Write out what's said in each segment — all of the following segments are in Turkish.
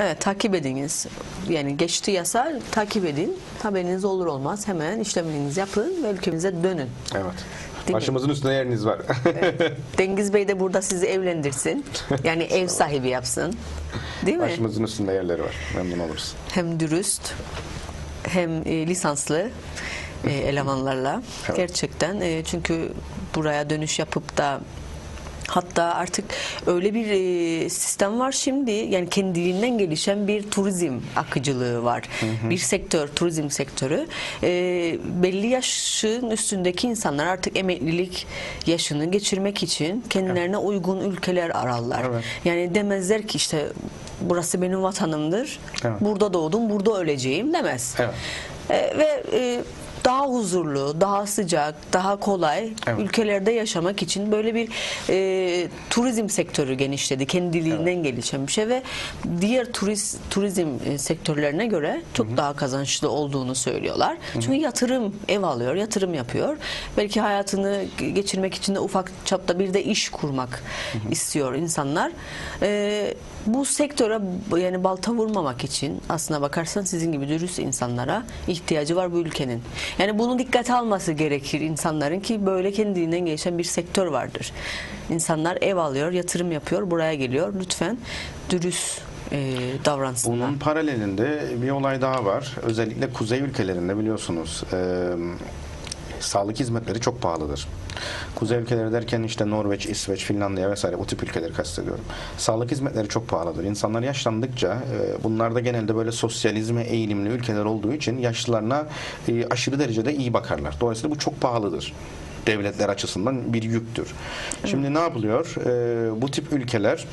Evet takip ediniz. Yani geçti yasa takip edin. Haberiniz olur olmaz hemen işlemlerinizi yapın ve ülkemize dönün. Evet. mi? Başımızın üstünde yeriniz var. Dengiz Bey de burada sizi evlendirsin. Yani ev sahibi yapsın. Değil mi? Başımızın üstünde yerleri var. Memnun oluruz. Hem dürüst hem e, lisanslı e, elemanlarla. Evet. Gerçekten e, çünkü buraya dönüş yapıp da Hatta artık öyle bir e, sistem var şimdi yani kendiliğinden gelişen bir turizm akıcılığı var. Bir sektör, turizm sektörü. E, belli yaşın üstündeki insanlar artık emeklilik yaşını geçirmek için kendilerine uygun ülkeler ararlar. Evet. Yani demezler ki işte burası benim vatanımdır. Evet. Burada doğdum, burada öleceğim demez. Evet. E, ve e, daha huzurlu, daha sıcak, daha kolay Evet. ülkelerde yaşamak için böyle bir e, turizm sektörü genişledi. Kendiliğinden gelişen bir şey ve diğer turist turizm e, sektörlerine göre çok daha kazançlı olduğunu söylüyorlar. Çünkü yatırım ev alıyor, yatırım yapıyor. Belki hayatını geçirmek için de ufak çapta bir de iş kurmak istiyor insanlar. E, bu sektöre yani balta vurmamak için aslına bakarsan sizin gibi dürüst insanlara ihtiyacı var bu ülkenin. Yani bunu dikkate alması gerekir insanların ki böyle kendiliğinden gelişen bir sektör vardır. İnsanlar ev alıyor, yatırım yapıyor, buraya geliyor. Lütfen dürüst e, davransınlar. Bunun paralelinde bir olay daha var. Özellikle kuzey ülkelerinde biliyorsunuz e, sağlık hizmetleri çok pahalıdır. Kuzey ülkeleri derken işte Norveç, İsveç, Finlandiya vesaire bu tip ülkeleri kastediyorum. Sağlık hizmetleri çok pahalıdır. İnsanlar yaşlandıkça e, bunlarda genelde böyle sosyalizme eğilimli ülkeler olduğu için yaşlılarına e, aşırı derecede iyi bakarlar. Dolayısıyla bu çok pahalıdır devletler açısından bir yüktür. Şimdi ne yapılıyor? E, bu tip ülkeler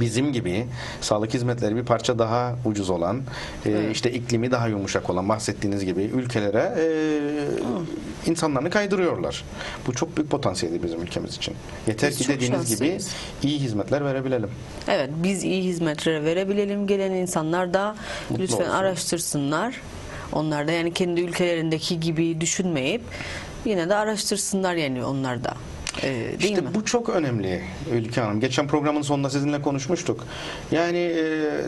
bizim gibi sağlık hizmetleri bir parça daha ucuz olan, e, işte iklimi daha yumuşak olan bahsettiğiniz gibi ülkelere e, insanlarını kaydırıyorlar. Bu çok büyük potansiyeli bizim ülkemiz için. Yeter Biz ki çok dediğiniz gibi iyi hizmetler verebilelim. Evet, biz iyi hizmetleri verebilelim. Gelen insanlar da Mutlu lütfen olsun. araştırsınlar. Onlar da yani kendi ülkelerindeki gibi düşünmeyip yine de araştırsınlar yani onlar da. Ee, değil İşte mi? bu çok önemli Ülke Hanım. Geçen programın sonunda sizinle konuşmuştuk. Yani e,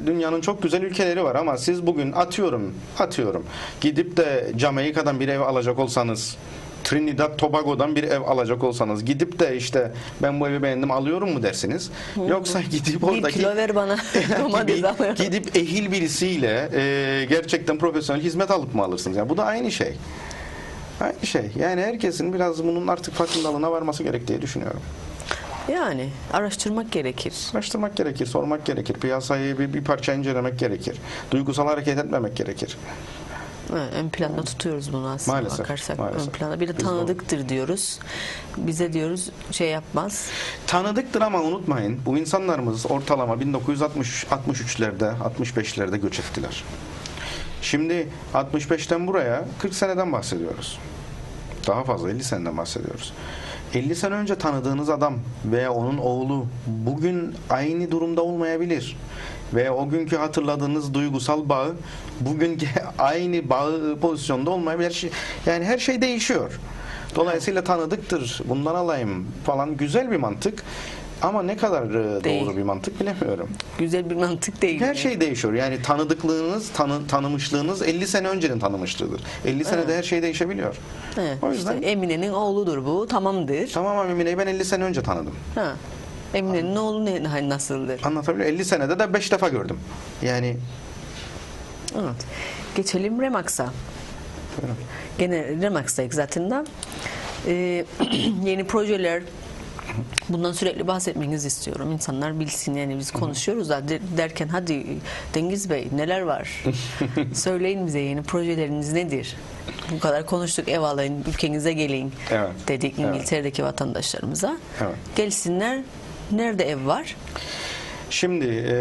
dünyanın çok güzel ülkeleri var ama siz bugün atıyorum, atıyorum. Gidip de Jamaika'dan bir ev alacak olsanız Trinidad Tobago'dan bir ev alacak olsanız gidip de işte ben bu evi beğendim alıyorum mu dersiniz? Yoksa gidip bir oradaki kilo ver bana domates alıyorum. gidip ehil birisiyle e, gerçekten profesyonel hizmet alıp mı alırsınız? Yani bu da aynı şey. Aynı şey. Yani herkesin biraz bunun artık farkındalığına varması gerek diye düşünüyorum. Yani araştırmak gerekir. Araştırmak gerekir, sormak gerekir. Piyasayı bir, bir parça incelemek gerekir. Duygusal hareket etmemek gerekir. Evet, ön planda tutuyoruz bunu aslında Maalesef, bakarsak. maalesef. Ön planda. Bir de Biz tanıdıktır diyoruz. Bize diyoruz şey yapmaz. Tanıdıktır ama unutmayın bu insanlarımız ortalama 1963'lerde 65'lerde göç ettiler. Şimdi 65'ten buraya 40 seneden bahsediyoruz. Daha fazla 50 seneden bahsediyoruz. 50 sene önce tanıdığınız adam veya onun oğlu bugün aynı durumda olmayabilir. Ve o günkü hatırladığınız duygusal bağı bugün aynı bağı pozisyonda olmayabilir. Şey- Yani her şey değişiyor. Dolayısıyla tanıdıktır. Bundan alayım falan güzel bir mantık. Ama ne kadar e, Değil. doğru bir mantık bilemiyorum. Güzel bir mantık değil. Her şey değişiyor. Yani tanıdıklığınız, tanı, tanımışlığınız 50 sene öncenin tanımışlığıdır. 50 senede her şey değişebiliyor. Evet, O yüzden işte Emine'nin oğludur bu. Tamamdır. tamam abi Mine'yi ben 50 sene önce tanıdım. Ha. Emine'nin oğlu ne, nasıldır? Anlatabiliyor muyum? 50 senede de 5 defa gördüm. Yani Evet. Geçelim Remax'a. Gene Remax'tayız zaten de. Ee, yeni projeler bundan sürekli bahsetmenizi istiyorum. İnsanlar bilsin yani biz konuşuyoruz da de- derken hadi Dengiz Bey neler var? Söyleyin bize yeni projeleriniz nedir? Bu kadar konuştuk ev alın, ülkenize gelin Evet, dedik evet. İngiltere'deki vatandaşlarımıza. Evet. Gelsinler. Nerede ev var? Şimdi e,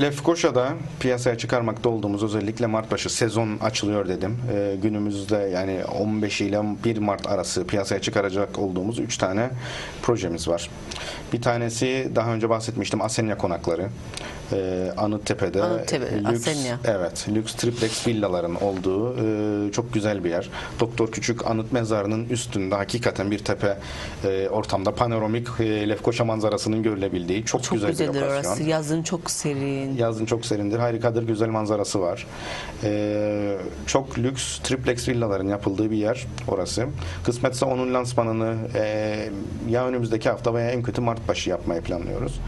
Lefkoşa'da piyasaya çıkarmakta olduğumuz özellikle Mart başı sezon açılıyor dedim. E, günümüzde yani 15 ile 1 Mart arası piyasaya çıkaracak olduğumuz 3 tane projemiz var. Bir tanesi daha önce bahsetmiştim Asenya konakları. E, Anıttepe'de Anıttepe, lüks, Asenya. Evet, lüks triplex villaların olduğu e, çok güzel bir yer. Doktor Küçük Anıt Mezarı'nın üstünde hakikaten bir tepe e, ortamda panoramik e, Lefkoşa manzarasının görülebildiği çok, Çok güzel bir Burası yazın çok serin. Yazın çok serindir. Harikadır. Güzel manzarası var. Ee, çok lüks triplex villaların yapıldığı bir yer orası. Kısmetse onun lansmanını e, ya önümüzdeki hafta veya en kötü Mart başı yapmayı planlıyoruz.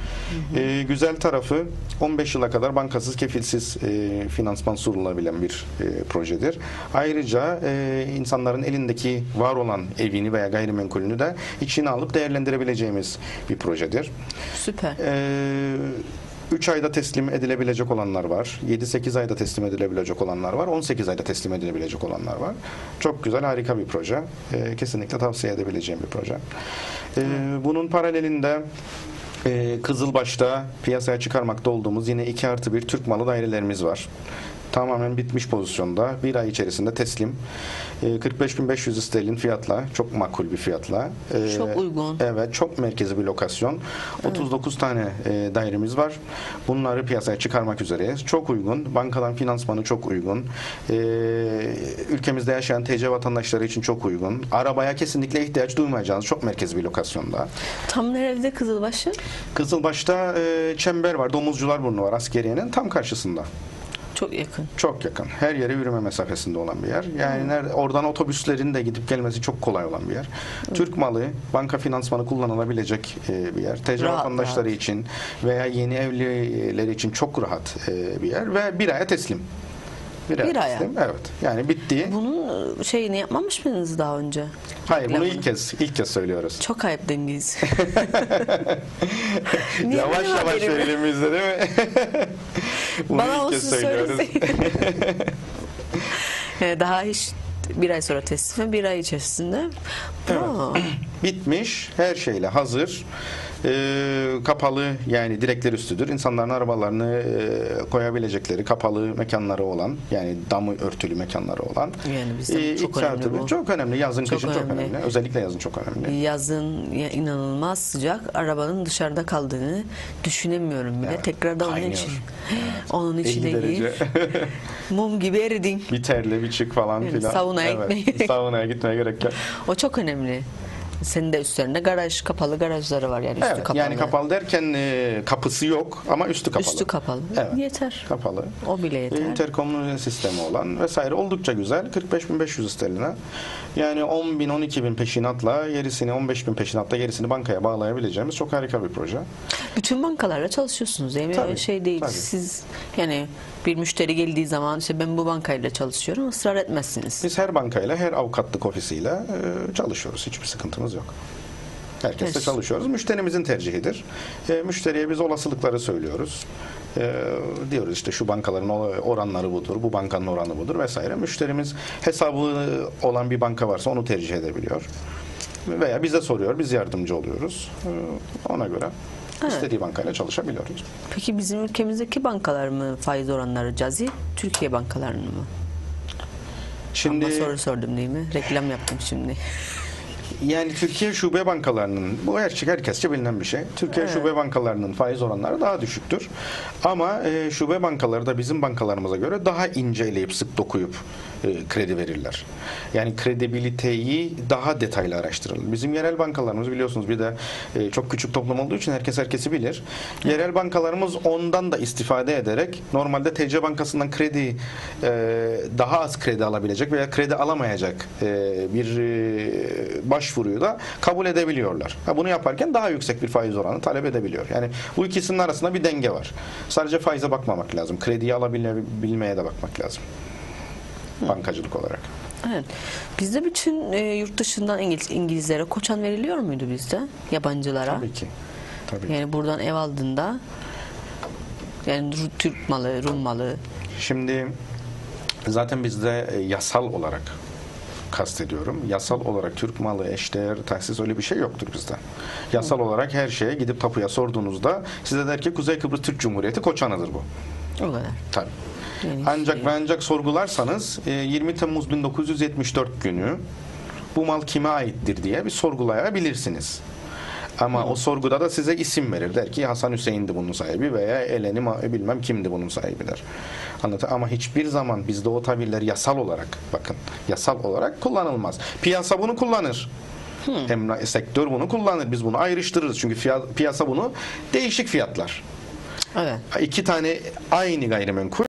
Ee, güzel tarafı 15 yıla kadar bankasız kefilsiz e, finansman sunulabilen bir e, projedir. Ayrıca e, insanların elindeki var olan evini veya gayrimenkulünü de içine alıp değerlendirebileceğimiz bir projedir. Süper. Ee, 3 ayda teslim edilebilecek olanlar var. 7-8 ayda teslim edilebilecek olanlar var. 18 ayda teslim edilebilecek olanlar var. Çok güzel, harika bir proje. Ee, kesinlikle tavsiye edebileceğim bir proje. Ee, bunun paralelinde e, Kızılbaş'ta piyasaya çıkarmakta olduğumuz yine 2 artı 1 Türk malı dairelerimiz var. Tamamen bitmiş pozisyonda. Bir ay içerisinde teslim. Ee, 45.500 sterlin fiyatla, çok makul bir fiyatla. Ee, Çok uygun. Evet, çok merkezi bir lokasyon. 39 tane e, dairemiz var. Bunları piyasaya çıkarmak üzereyiz. Çok uygun. Bankadan finansmanı çok uygun. Ee, ülkemizde yaşayan TC vatandaşları için çok uygun. Arabaya kesinlikle ihtiyaç duymayacağınız çok merkezi bir lokasyonda. Tam nerede Kızılbaşı? Kızılbaş'ta e, çember var, domuzcular burnu var askeriyenin tam karşısında. Çok yakın. Çok yakın. Her yere yürüme mesafesinde olan bir yer. Yani nerede, oradan otobüslerin de gidip gelmesi çok kolay olan bir yer. Türk malı, banka finansmanı kullanılabilecek e, bir yer. TC vatandaşları rahat. için veya yeni evliler için çok rahat e, bir yer ve bir aya teslim. Bir Bir aya. teslim. Evet. Yani bitti. Bunun şeyini yapmamış mıydınız daha önce? Hayır, bunu ilk kez ilk kez söylüyoruz. Çok ayıp Dengiz. Yavaş yavaş elimizde değil mi? bunu Bana ilk olsun kez söylüyoruz. Yani Daha hiç bir ay sonra teslim ve bir ay içerisinde. Bravo. bitmiş, her şeyle hazır. Ee, kapalı yani direkler üstüdür. İnsanların arabalarını e, koyabilecekleri kapalı mekanları olan yani damı örtülü mekanları olan. Yani bizde Ee, çok ilk saati önemli bu. Çok önemli. Yazın Çok kışın çok önemli. önemli. Özellikle yazın çok önemli. Yazın ya inanılmaz sıcak. Arabanın dışarıda kaldığını düşünemiyorum bile. Evet, Tekrardan onun için. Onun 50 içine derece. gir. Mum gibi eridin. bir terle bir çık falan Yani filan. saunaya gitmeye gerek- Saunaya gitmeye gerek yok. O çok önemli. Senin de üstlerinde garaj, kapalı garajları var yani üstü Evet, kapalı. yani kapalı derken e, kapısı yok ama üstü kapalı. Üstü kapalı. Evet. Yeter. Kapalı. O bile yeter. Interkom sistemi olan vesaire oldukça güzel. 45.500 sterline. Yani 10 bin 12 bin peşinatla gerisini 15 bin peşinatla gerisini bankaya bağlayabileceğimiz çok harika bir proje. Bütün bankalarla çalışıyorsunuz değil mi? Tabii, şey değil. tabii. Siz yani bir müşteri geldiği zaman işte ben bu bankayla çalışıyorum ısrar etmezsiniz. Biz her bankayla her avukatlık ofisiyle e, çalışıyoruz. Hiçbir sıkıntımız yok. Herkesle Evet. çalışıyoruz. Müşterimizin tercihidir. E, müşteriye biz olasılıkları söylüyoruz. E, diyoruz işte şu bankaların oranları budur, bu bankanın oranı budur vesaire. Müşterimiz hesabı olan bir banka varsa onu tercih edebiliyor. Veya bize soruyor, biz yardımcı oluyoruz. E, ona göre istediği bankayla çalışabiliyoruz. Peki bizim ülkemizdeki bankalar mı faiz oranları cazip, Türkiye bankalarının mı? Şimdi Ama soru sordum değil mi? Reklam yaptım şimdi. Yani Türkiye şube bankalarının bu her şey herkesçe bilinen bir şey. Türkiye şube bankalarının faiz oranları daha düşüktür. Ama e, şube bankaları da bizim bankalarımıza göre daha inceleyip sık dokuyup kredi verirler. Yani kredibiliteyi daha detaylı araştırırlar. Bizim yerel bankalarımız biliyorsunuz bir de e, çok küçük toplum olduğu için herkes herkesi bilir. Yerel bankalarımız ondan da istifade ederek normalde TC bankasından kredi e, daha az kredi alabilecek veya kredi alamayacak e, bir e, başvuruyu da kabul edebiliyorlar. Bunu yaparken daha yüksek bir faiz oranı talep edebiliyor. Yani bu ikisinin arasında bir denge var. Sadece faize bakmamak lazım. Krediyi alabilmeye de bakmak lazım. Bankacılık olarak. Evet. Bizde bütün e, yurt dışından İngiliz, İngilizlere koçan veriliyor muydu bizde? Yabancılara. Tabii ki. Tabii ki. Yani buradan ev aldığında yani Türk malı, Rum malı. Şimdi zaten bizde e, yasal olarak kastediyorum. Yasal olarak Türk malı, eşdeğer, tahsis öyle bir şey yoktur bizde. Yasal olarak her şeye gidip tapuya sorduğunuzda size der ki Kuzey Kıbrıs Türk Cumhuriyeti koçanıdır bu. O kadar. Tabii. Yani Ancak şey- ve ancak sorgularsanız e, 20 Temmuz 1974 günü bu mal kime aittir diye bir sorgulayabilirsiniz. Ama o sorguda da size isim verir. Der ki Hasan Hüseyin'di bunun sahibi veya Eleni ma- bilmem kimdi bunun sahibi der. Anlatı ama hiçbir zaman bizde o tabirler yasal olarak bakın yasal olarak kullanılmaz. Piyasa bunu kullanır. Emlak sektör bunu kullanır. Biz bunu ayrıştırırız. Çünkü fiya- piyasa bunu değişik fiyatlar. Evet. İki tane aynı gayrimenkul